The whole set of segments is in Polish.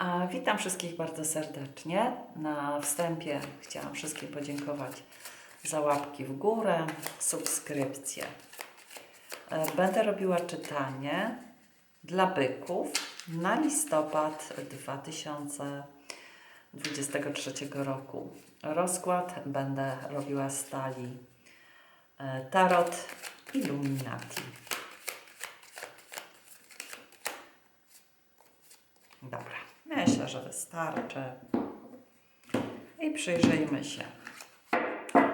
A witam wszystkich bardzo serdecznie. Na wstępie chciałam wszystkim podziękować za łapki w górę, subskrypcje. E, Będę robiła czytanie dla byków na listopad 2023 roku. Rozkład będę robiła z talii e, Tarot Illuminati. Dobra, myślę, że wystarczy. I przyjrzyjmy się,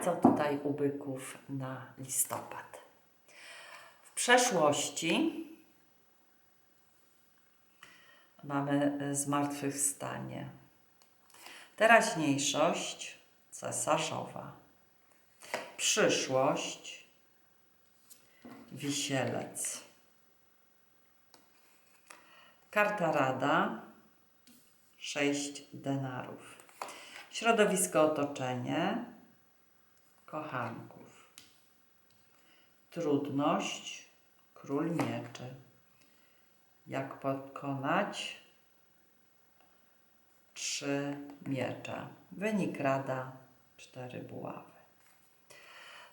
co tutaj u byków na listopad. W przeszłości mamy zmartwychwstanie. Teraźniejszość cesarzowa. Przyszłość wisielec. Karta Rada 6 denarów. Środowisko otoczenie kochanków. Trudność król mieczy. Jak pokonać trzy miecze. Wynik rada cztery buławy.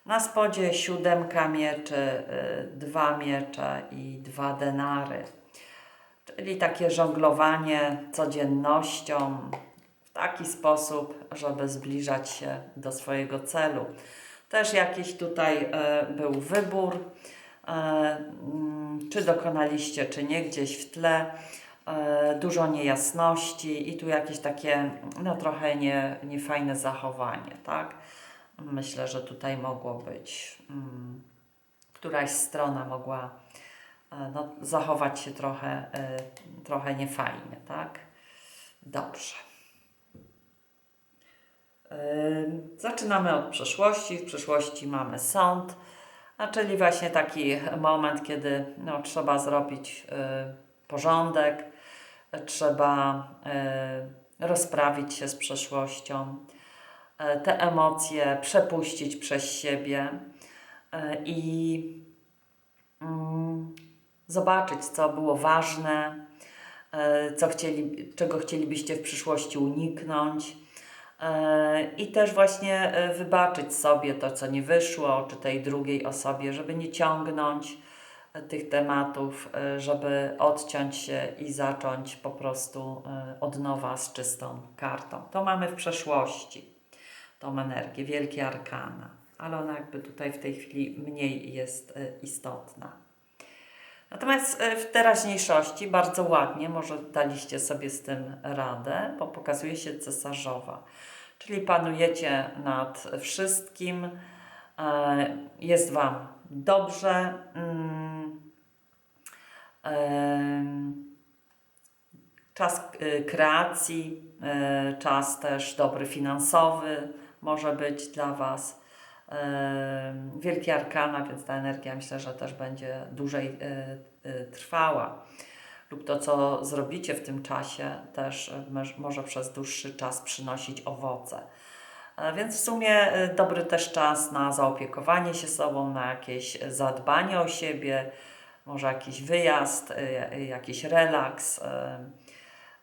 Na spodzie siódemka mieczy, y, dwa miecze i dwa denary. Czyli takie żonglowanie codziennością w taki sposób, żeby zbliżać się do swojego celu. Też jakiś tutaj e, był wybór, e, mm, czy dokonaliście, czy nie, gdzieś w tle. E, dużo niejasności i tu jakieś takie, no trochę nie, niefajne zachowanie, tak? Myślę, że tutaj mogło być, mm, któraś strona mogła no, zachować się trochę, e, trochę niefajnie, tak? Dobrze. Zaczynamy od przeszłości. W przeszłości mamy sąd, a czyli właśnie taki moment, kiedy no, trzeba zrobić y, porządek, trzeba y, rozprawić się z przeszłością, y, te emocje przepuścić przez siebie i zobaczyć, co było ważne, y, co chcieli, czego chcielibyście w przyszłości uniknąć. E, I też właśnie e, wybaczyć sobie to, co nie wyszło, czy tej drugiej osobie, żeby nie ciągnąć e, tych tematów, e, żeby odciąć się i zacząć po prostu e, od nowa z czystą kartą. To mamy w przeszłości, tą energię, wielkie arkana, ale ona jakby tutaj w tej chwili mniej jest e, istotna. Natomiast e, w teraźniejszości bardzo ładnie, może daliście sobie z tym radę, bo pokazuje się cesarzowa. Czyli panujecie nad wszystkim, e, jest Wam dobrze. mm, em, Czas e, kreacji, e, czas też dobry finansowy może być dla Was. Em, Wielkie arkana, więc ta energia myślę, że też będzie dłużej e, e, trwała. Lub to, co zrobicie w tym czasie, też e, może przez dłuższy czas przynosić owoce. Więc w sumie dobry też czas na zaopiekowanie się sobą, na jakieś zadbanie o siebie, może jakiś wyjazd, jakiś relaks.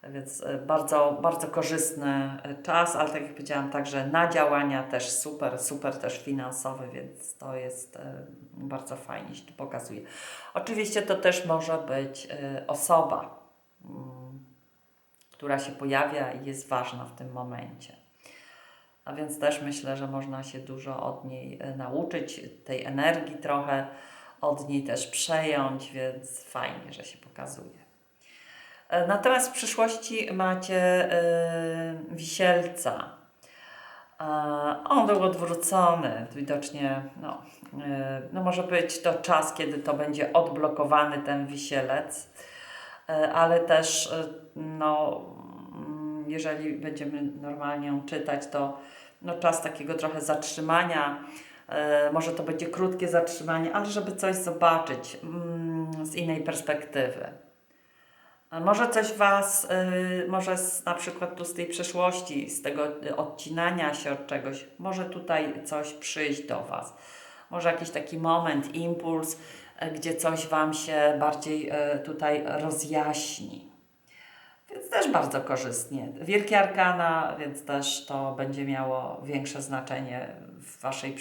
Więc e, bardzo, bardzo korzystny e, czas, ale tak jak powiedziałam, także na działania też super, super też finansowy, więc to jest e, bardzo fajnie się tu pokazuje. Oczywiście to też może być osoba, mm, która się pojawia i jest ważna w tym momencie. A więc też myślę, że można się dużo od niej nauczyć, tej energii trochę od niej też przejąć, więc fajnie, że się pokazuje. E, Natomiast w przyszłości macie e, wisielca. E, on był odwrócony, widocznie, no, no może być to czas, kiedy to będzie odblokowany ten wisielec, ale też, no, mm, jeżeli będziemy normalnie ją czytać, to no, czas takiego trochę zatrzymania, może to będzie krótkie zatrzymanie, ale żeby coś zobaczyć mm, z innej perspektywy. A Może coś Was, y, może z, na przykład tu z tej przeszłości, z tego odcinania się od czegoś, może tutaj coś przyjść do Was. Może jakiś taki moment, impuls, y, gdzie coś Wam się bardziej y, tutaj rozjaśni. Więc też bardzo korzystnie. Wielkie arkana, więc też to będzie miało większe znaczenie w waszej,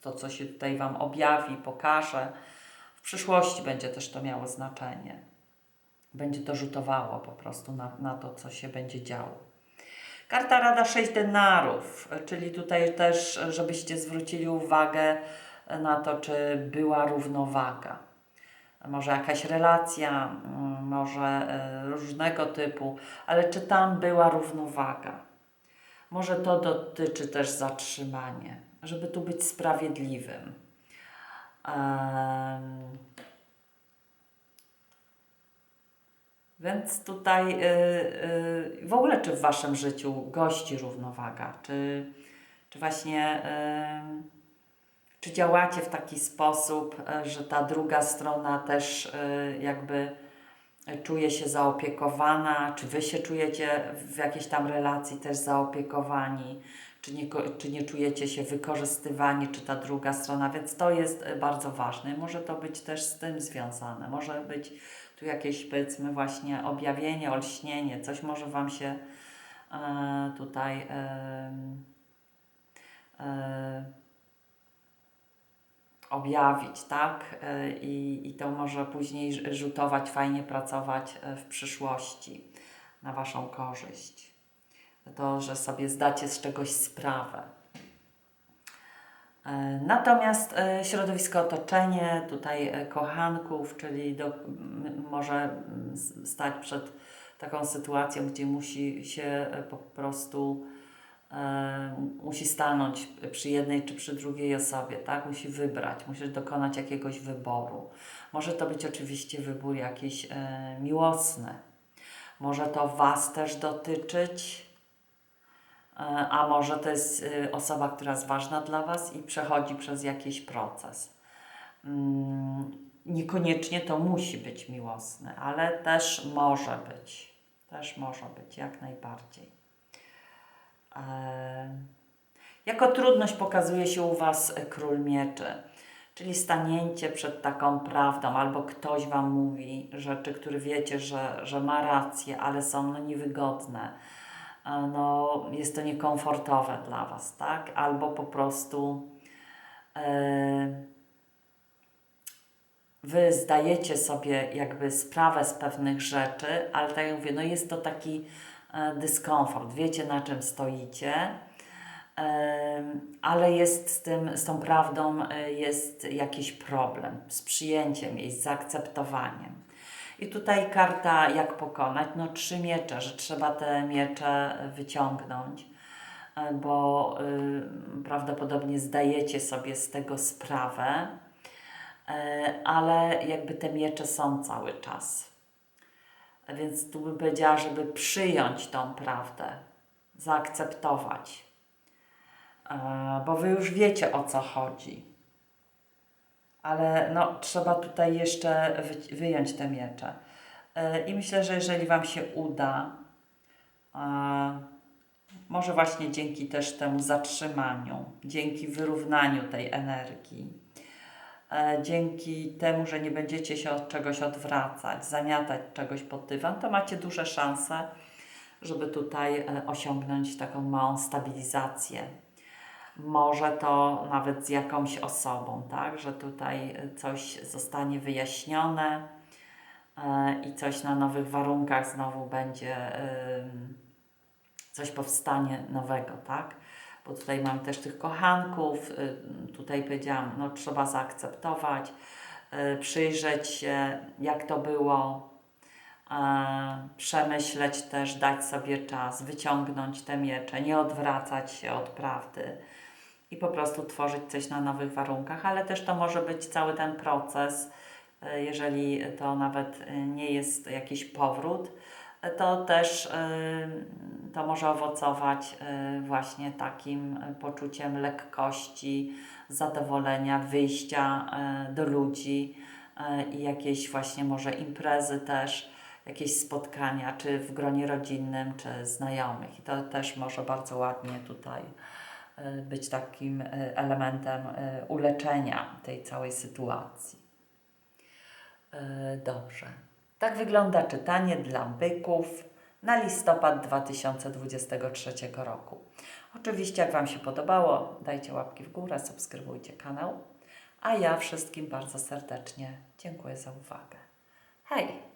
to co się tutaj wam objawi, pokaże. W przyszłości będzie też to miało znaczenie. Będzie to rzutowało po prostu na, na to, co się będzie działo. Karta Rada 6 denarów, czyli tutaj też, żebyście zwrócili uwagę na to, czy była równowaga. Może jakaś relacja, mm, może e, różnego typu, ale czy tam była równowaga? Może to dotyczy też zatrzymania, żeby tu być sprawiedliwym. Em, Więc tutaj y, y, w ogóle czy w waszym życiu gości równowaga? Czy, czy właśnie y, czy działacie w taki sposób, że ta druga strona też jakby czuje się zaopiekowana? Czy wy się czujecie w jakiejś tam relacji też zaopiekowani? Czy nie, czy nie czujecie się wykorzystywani, czy ta druga strona? Więc to jest y, bardzo ważne. Może to być też z tym związane. Może być tu jakieś powiedzmy właśnie objawienie, olśnienie, coś może Wam się e, tutaj e, e, objawić, tak? E, I, I to może później rzutować, fajnie pracować e, w przyszłości na Waszą korzyść. To, że sobie zdacie z czegoś sprawę. E, Natomiast e, środowisko, otoczenie, tutaj e, kochanków, czyli do, może stać przed taką sytuacją, gdzie musi się po prostu musi stanąć przy jednej czy przy drugiej osobie, tak? Musi wybrać, musi dokonać jakiegoś wyboru. Może to być oczywiście wybór jakiś miłosny. Może to Was też dotyczyć, a może to jest y, osoba, która jest ważna dla Was i przechodzi przez jakiś proces. Mm, Niekoniecznie to musi być miłosne, ale też może być. Też może być, jak najbardziej. E, Jako trudność pokazuje się u Was e, król mieczy, czyli stanięcie przed taką prawdą, albo ktoś Wam mówi rzeczy, które wiecie, że, że ma rację, ale są no, niewygodne no, jest to niekomfortowe dla Was, tak? Albo po prostu e, Wy zdajecie sobie jakby sprawę z pewnych rzeczy, ale tak jak mówię, no jest to taki e, dyskomfort, wiecie na czym stoicie, Em, ale jest z tym, z tą prawdą e, jest jakiś problem, z przyjęciem jej, z zaakceptowaniem. I tutaj karta jak pokonać, no trzy miecze, że trzeba te miecze wyciągnąć, e, bo y, prawdopodobnie zdajecie sobie z tego sprawę, e, ale jakby te miecze są cały czas. Więc tu bym powiedziała, żeby przyjąć tą prawdę, zaakceptować, e, bo wy już wiecie o co chodzi. Ale no, trzeba tutaj jeszcze wy, wyjąć te miecze. E, I myślę, że jeżeli Wam się uda, może właśnie dzięki też temu zatrzymaniu, dzięki wyrównaniu tej energii, e, dzięki temu, że nie będziecie się od czegoś odwracać, zamiatać czegoś pod dywan, to macie duże szanse, żeby tutaj e, osiągnąć taką małą stabilizację. Może to nawet z jakąś osobą, tak? Że tutaj e, coś zostanie wyjaśnione e, i coś na nowych warunkach znowu będzie, coś powstanie nowego, tak? Bo tutaj mam też tych kochanków, y, tutaj powiedziałam, no trzeba zaakceptować, y, przyjrzeć się, jak to było, e, przemyśleć też, dać sobie czas, wyciągnąć te miecze, nie odwracać się od prawdy i po prostu tworzyć coś na nowych warunkach, ale też to może być cały ten proces, e, jeżeli to nawet e, nie jest jakiś powrót, e, to też to może owocować właśnie takim poczuciem lekkości, zadowolenia, wyjścia do ludzi i jakieś właśnie może imprezy też, jakieś spotkania, czy w gronie rodzinnym, czy znajomych. I to też może bardzo ładnie tutaj być takim e, elementem e, uleczenia tej całej sytuacji. E, Dobrze. Tak wygląda czytanie dla byków na listopad 2023 roku. Oczywiście, jak Wam się podobało, dajcie łapki w górę, subskrybujcie kanał. A ja wszystkim bardzo serdecznie dziękuję za uwagę. Hej!